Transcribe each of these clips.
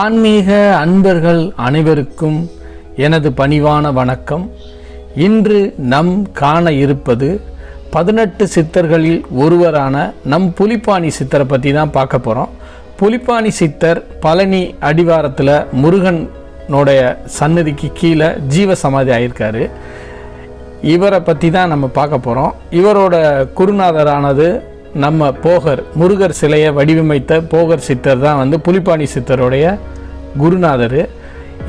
ஆன்மீக அன்பர்கள் அனைவருக்கும் எனது பணிவான வணக்கம். இன்று நம் காண இருப்பது பதினெட்டு சித்தர்களில் ஒருவரான நம் புலிப்பாணி சித்தரை பற்றி தான் பார்க்க போகிறோம் புலிப்பாணி சித்தர் பழனி அடிவாரத்தில் முருகனுடைய சன்னதிக்கு கீழே ஜீவ சமாதி ஆயிருக்காரு. இவரை பற்றி தான் நம்ம பார்க்க போகிறோம் இவரோட குருநாதரானது நம்ம போகர் முருகர் சிலையை வடிவமைத்த போகர் சித்தர் தான் வந்து புலிப்பாணி சித்தருடைய குருநாதர்.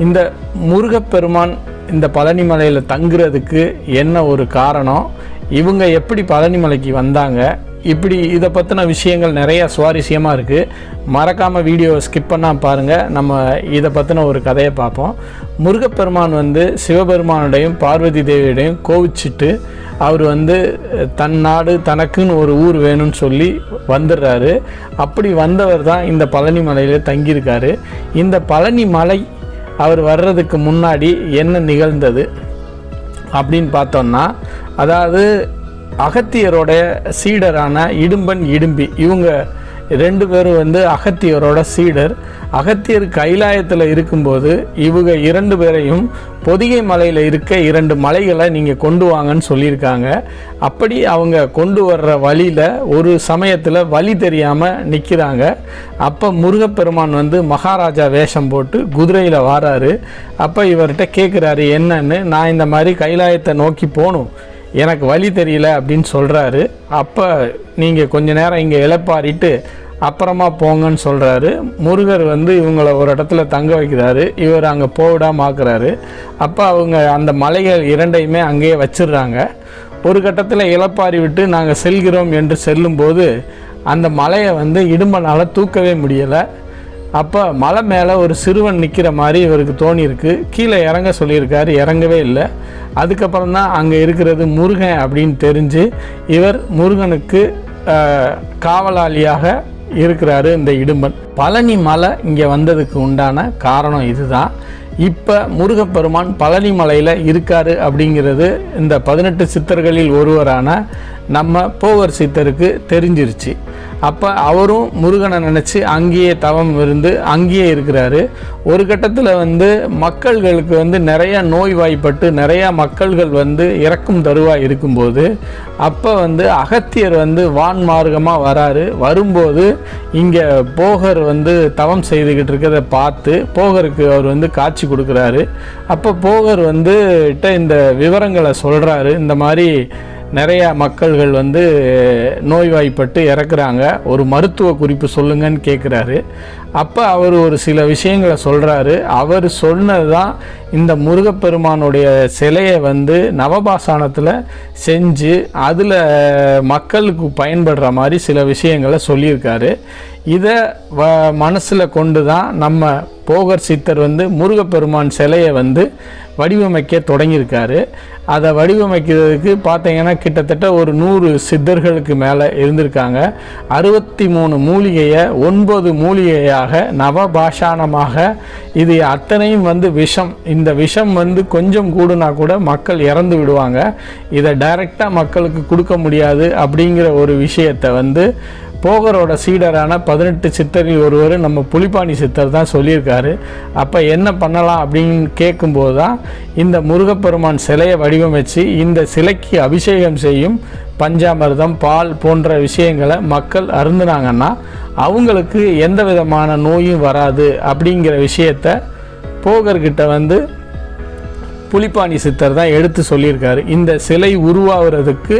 இந்த முருகப்பெருமான் இந்த பழனிமலையில் தங்குறதுக்கு என்ன ஒரு காரணம்? இவங்க எப்படி பழனிமலைக்கு வந்தாங்க? இப்படி இதை பற்றின விஷயங்கள் நிறைய சுவாரஸ்யமாக இருக்குது மறக்காமல் வீடியோவை ஸ்கிப் பண்ணால் பாருங்கள் நம்ம இதை பற்றின ஒரு கதையை பார்ப்போம். முருகப்பெருமான் வந்து சிவபெருமானுடையும் பார்வதி தேவியுடையும் கோவிச்சிட்டு அவர் வந்து தன் நாடு தனக்குன்னு ஒரு ஊர் வேணும்னு சொல்லி வந்துடுறாரு. அப்படி வந்தவர் தான் இந்த பழனி மலையில் தங்கியிருக்காரு. இந்த பழனி மலை அவர் வர்றதுக்கு முன்னாடி என்ன நிகழ்ந்தது அப்படின்னு பார்த்தோம்னா அதாவது அகத்தியரோட சீடரான இடும்பன் இடும்பி. இவங்க ரெண்டு பேரும் வந்து அகத்தியரோட சீடர். அகத்தியர் கைலாயத்தில் இருக்கும்போது இவங்க இரண்டு பேரையும் பொதிகை மலையில் இருக்க இரண்டு மலைகளை நீங்கள் கொண்டு வாங்கன்னு சொல்லியிருக்காங்க. அப்படி அவங்க கொண்டு வர்ற வழியில் ஒரு சமயத்தில் வழி தெரியாமல் நிற்கிறாங்க அப்போ முருகப்பெருமான் வந்து மகாராஜா வேஷம் போட்டு குதிரையில் வாராரு. அப்போ இவர்கிட்ட கேட்குறாரு என்னன்னு? நான் இந்த மாதிரி கைலாயத்தை நோக்கி போகணும் எனக்கு வழி தெரியல அப்படின்னு சொல்கிறாரு அப்போ நீங்கள் கொஞ்ச நேரம் இங்கே இழப்பாரிட்டு அப்புறமா போங்கன்னு சொல்கிறாரு முருகர் வந்து இவங்கள ஒரு இடத்துல தங்க வைக்கிறாரு. இவர் அங்கே போவிடாமாக்குறாரு அப்போ அவங்க அந்த மலைகள் இரண்டையுமே அங்கேயே வச்சிடுறாங்க. ஒரு கட்டத்தில் இழப்பாரி விட்டு நாங்கள் செல்கிறோம் என்று செல்லும்போது அந்த மலையை வந்து இடும்பனால் தூக்கவே முடியலை. அப்போ மலை மேலே ஒரு சிறுவன் நிற்கிற மாதிரி இவருக்கு தோணியிருக்கு. கீழே இறங்க சொல்லியிருக்காரு. இறங்கவே இல்லை. அதுக்கப்புறம் தான் அங்கே இருக்கிறது முருகன் அப்படின்னு தெரிஞ்சு இவர் முருகனுக்கு காவலாளியாக இருக்கிறாரு இந்த இடும்பன். பழனி மலை இங்கே வந்ததுக்கு உண்டான காரணம் இதுதான். இப்போ முருகப்பெருமான் பழனி மலையில் இருக்காரு அப்படிங்கிறது இந்த பதினெட்டு சித்தர்களில் ஒருவரான நம்ம போவர் சித்தருக்கு தெரிஞ்சிருச்சு. அப்போ அவரும் முருகனை நினச்சி அங்கேயே தவம் இருந்து அங்கேயே இருக்கிறாரு. ஒரு கட்டத்தில் வந்து மக்கள்களுக்கு வந்து நிறையா நோய்வாய்ப்பட்டு நிறையா மக்கள்கள் வந்து இறக்கும் தருவாய் இருக்கும்போது அப்போ வந்து அகத்தியர் வந்து வான் மார்க்கமாக வராரு. வரும்போது இங்கே போகர் வந்து தவம் செய்துக்கிட்டு இருக்கிறத பார்த்து போகருக்கு அவர் வந்து காட்சி கொடுக்குறாரு. அப்போ போகர் வந்து கிட்ட இந்த விவரங்களை சொல்கிறாரு இந்த மாதிரி நிறைய மக்கள்கள் வந்து நோய்வாய்ப்பட்டு இறக்குறாங்க. ஒரு மருத்துவ குறிப்பு சொல்லுங்கன்னு கேட்குறாரு அப்போ அவர் ஒரு சில விஷயங்களை சொல்கிறாரு அவர் சொன்னது தான் இந்த முருகப்பெருமானுடைய சிலையை வந்து நவபாசானத்தில் செஞ்சு அதில் மக்களுக்கு பயன்படுற மாதிரி சில விஷயங்களை சொல்லியிருக்காரு. இதை வ மனசில் கொண்டு தான் நம்ம போகர் சித்தர் வந்து முருகப்பெருமான் சிலையை வந்து வடிவமைக்க தொடங்கியிருக்காரு. அதை வடிவமைக்கிறதுக்கு பார்த்தீங்கன்னா கிட்டத்தட்ட ஒரு நூறு சித்தர்களுக்கு மேலே இருந்திருக்காங்க. அறுபத்தி மூணு மூலிகையை ஒன்பது மூலிகையாக நவபாஷானமாக இது அத்தனையும் வந்து விஷம். இந்த விஷம் வந்து கொஞ்சம் கூடுனா கூட மக்கள் இறந்து விடுவாங்க. இதை டைரெக்டாக மக்களுக்கு கொடுக்க முடியாது அப்படிங்கிற ஒரு விஷயத்தை வந்து போகரோட சீடரான பதினெட்டு சித்தரில் ஒருவர் நம்ம புலிப்பாணி சித்தர் தான் சொல்லியிருக்காரு. அப்போ என்ன பண்ணலாம் அப்படின்னு கேட்கும்போது தான் இந்த முருகப்பெருமான் சிலையை வடிவமைச்சு இந்த சிலைக்கு அபிஷேகம் செய்யும் பஞ்சாமிர்தம் பால் போன்ற விஷயங்களை மக்கள் அருந்துனாங்கன்னா அவங்களுக்கு எந்த விதமான நோயும் வராது அப்படிங்கிற விஷயத்த போகர்கிட்ட வந்து புலிப்பாணி சித்தர் தான் எடுத்து சொல்லியிருக்காரு. இந்த சிலை உருவாகிறதுக்கு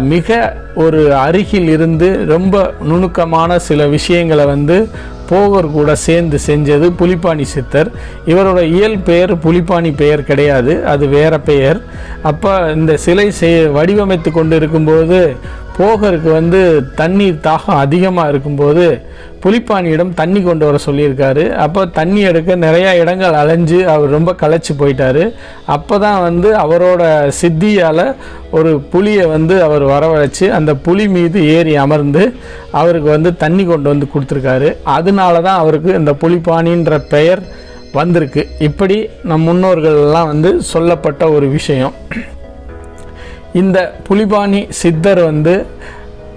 மிக ஒரு அருகில் இருந்து ரொம்ப நுணுக்கமான சில விஷயங்களை வந்து போகர் கூட சேர்ந்து செஞ்சது புலிப்பாணி சித்தர். இவரோட இயல் பெயர் புலிப்பாணி பெயர் கிடையாது அது வேற பெயர். அப்போ இந்த சிலை செய் வடிவமைத்து கொண்டு இருக்கும்போது போகருக்கு வந்து தண்ணீர் தாகம் அதிகமாக இருக்கும்போது புலிப்பானியிடம் தண்ணி கொண்டு வர சொல்லியிருக்காரு. அப்போ தண்ணி எடுக்க நிறையா இடங்கள் அலைஞ்சு அவர் ரொம்ப களைச்சி போயிட்டாரு. அப்போ தான் வந்து அவரோட சித்தியால் ஒரு புலியை வந்து அவர் வரவழைச்சு அந்த புலி மீது ஏறி அமர்ந்து அவருக்கு வந்து தண்ணி கொண்டு வந்து கொடுத்துருக்காரு. அதனால தான் அவருக்கு இந்த புலிப்பானின்ற பெயர் வந்திருக்கு. இப்படி நம் முன்னோர்கள்லாம் வந்து சொல்லப்பட்ட ஒரு விஷயம். இந்த புலிபாணி சித்தர் வந்து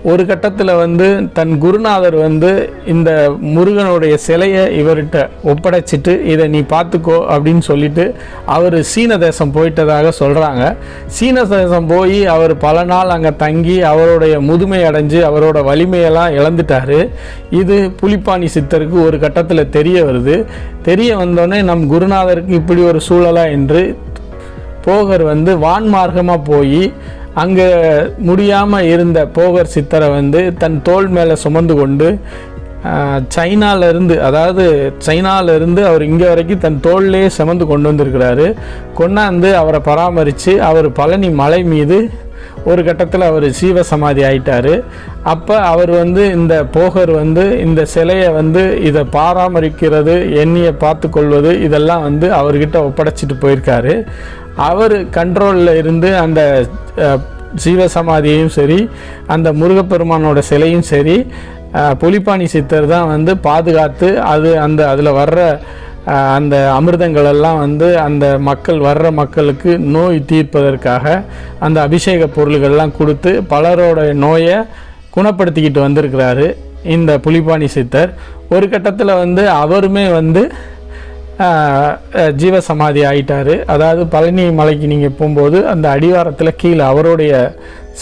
ஒரு கட்டத்தில் வந்து தன் குருநாதர் வந்து இந்த முருகனுடைய சிலையை இவர்கிட்ட ஒப்படைச்சிட்டு இதை நீ பார்த்துக்கோ அப்படின்னு சொல்லிட்டு அவர் சீன தேசம் போயிட்டதாக சொல்கிறாங்க சீன தேசம் போய் அவர் பல நாள் அங்கே தங்கி அவருடைய முதுமை அடைஞ்சு அவரோட வலிமையெல்லாம் இழந்துட்டாரு. இது புலிப்பாணி சித்தருக்கு ஒரு கட்டத்தில் தெரிய வருது. தெரிய வந்தோடனே நம் குருநாதருக்கு இப்படி ஒரு சூழலாக என்று போகர் வந்து வான்மார்க்கமாக போய் அங்கே முடியாமல் இருந்த போகர் சித்தரை வந்து தன் தோள் மேலே சுமந்து கொண்டு சைனாலேருந்து அதாவது சைனாலேருந்து அவர் இங்கே வரைக்கும் தன் தோல்லே சுமந்து கொண்டு வந்திருக்கிறாரு. கொண்டாந்து அவரை பராமரித்து அவர் பழனி மலை மீது ஒரு கட்டத்தில் அவர் சீவ சமாதி ஆயிட்டார். அப்போ அவர் வந்து இந்த போகர் வந்து இந்த சிலையை வந்து இதை பராமரிக்கிறது எண்ணியை பார்த்து கொள்வது இதெல்லாம் வந்து அவர்கிட்ட ஒப்படைச்சிட்டு போயிருக்காரு. அவர் கண்ட்ரோலில் இருந்து அந்த அஹ், சீவ சரி அந்த முருகப்பெருமானோட சிலையும் சரி புலிப்பாணி சித்தர் தான் வந்து பாதுகாத்து அது அந்த அதில் வர்ற அந்த அமிர்தங்களெல்லாம் வந்து அந்த மக்கள் வர்ற மக்களுக்கு நோய் தீர்ப்பதற்காக அந்த அபிஷேக பொருள்கள்லாம் கொடுத்து பலரோட நோயை குணப்படுத்திக்கிட்டு வந்திருக்கிறாரு இந்த புலிப்பாணி சித்தர். ஒரு கட்டத்தில் வந்து அவருமே வந்து ஜீவசமாதி ஆயிட்டாரு. அதாவது பழனி மலைக்கு நீங்கள் போகும்போது அந்த அடிவாரத்தில் கீழே அவருடைய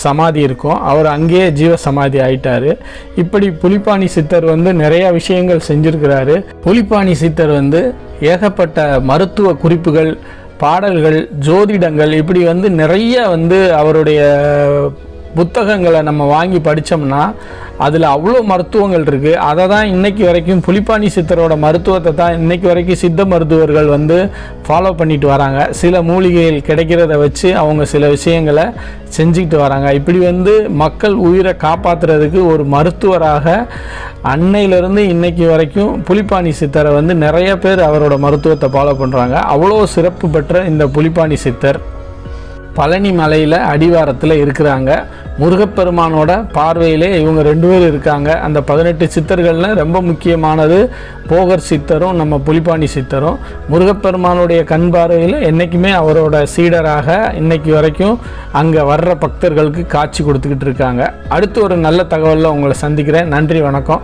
சமாதி இருக்கும். அவர் அங்கேயே ஜீவசமாதி ஆயிட்டார். இப்படி புலிப்பாணி சித்தர் வந்து நிறைய விஷயங்கள் செஞ்சிருக்கிறாரு. புலிப்பாணி சித்தர் வந்து ஏகப்பட்ட மருத்துவ குறிப்புகள் பாடல்கள் ஜோதிடங்கள் இப்படி வந்து நிறைய வந்து அவருடைய புத்தகங்களை நம்ம வாங்கி படித்தோம்னா அதில் அவ்வளோ மருத்துவங்கள் இருக்குது அதை தான் இன்னைக்கு வரைக்கும் புலிப்பாணி சித்தரோட மருத்துவத்தை தான் இன்னைக்கு வரைக்கும் சித்த மருத்துவர்கள் வந்து ஃபாலோ பண்ணிட்டு வராங்க. சில மூலிகைகள் கிடைக்கிறத வச்சு அவங்க சில விஷயங்களை செஞ்சுக்கிட்டு வராங்க. இப்படி வந்து மக்கள் உயிரை காப்பாற்றுறதுக்கு ஒரு மருத்துவராக அன்னையிலேருந்து இன்னைக்கு வரைக்கும் புலிப்பாணி சித்தரை வந்து நிறைய பேர் அவரோட மருத்துவத்தை ஃபாலோ பண்ணுறாங்க அவ்வளோ சிறப்பு பெற்ற இந்த புலிப்பாணி சித்தர். பழனி மலையில் அடிவாரத்தில் இருக்கிறாங்க. முருகப்பெருமானோட பார்வையிலே இவங்க ரெண்டு பேர் இருக்காங்க. அந்த பதினெட்டு சித்தர்களில் ரொம்ப முக்கியமானது போகர் சித்தரும் நம்ம புலிப்பாணி சித்தரும். முருகப்பெருமானுடைய கண் பார்வையில் என்றைக்குமே அவரோட சீடராக இன்னைக்கு வரைக்கும் அங்கே வர்ற பக்தர்களுக்கு காட்சி கொடுத்துக்கிட்டு இருக்காங்க. அடுத்து ஒரு நல்ல தகவலில் உங்களை சந்திக்கிறேன். நன்றி வணக்கம்.